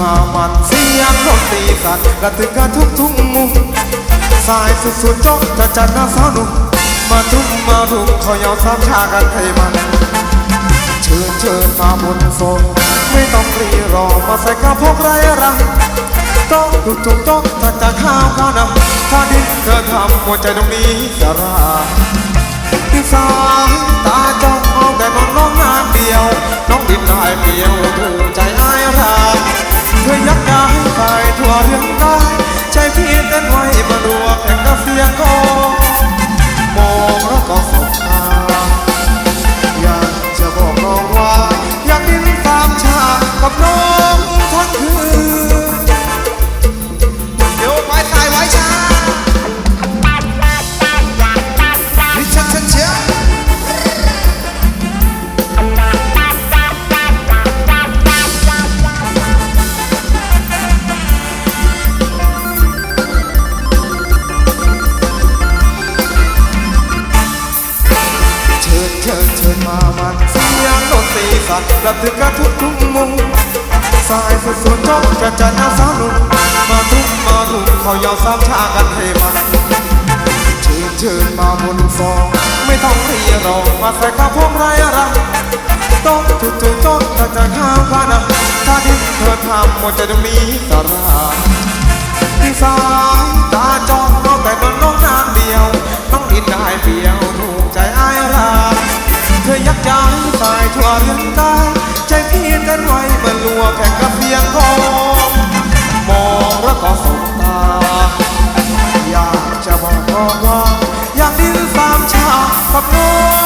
มามันเสียงดนตรีสันกระตึกกระทุกทุ่งมุมสายสุดสุดๆจ้องจะจัดหน้าสาวหนุ่มมาทุ่มมารุมเขายอมสามชากันให้มัน เชิญเชิญมาบนโซนไม่ต้องรีรอมาใส่กับพกไรรังต้องถูกถูกต้องถ้าจะข้าวข้าวนะถ้าดินเธอทำหัวใจตรงนี้สาราที่สายตา มามันเสียงดนตรีสั่นระทึกกระทุกทุกมุมสายสุดสุดจ้องจะจัดหน้าสาวนุ่มมาทุกมารุมเขายาวสามชากันให้มันเชิญเชิญมาบนฟองไม่ต้องเรียรอมาใส่ข้าพวกไรอะไรต้องถูกถูกต้องถ้าจะข้าวพานะถ้าที่เธอทำหมดจตรงนี้สาราที่สายตา เรื่องตายใจพี่เต้นไวมันลัวแข่งกระเพียงทองมองแล้วก็สบตา อยากจะบอกว่าอย่างดินสามชาติกับน้อง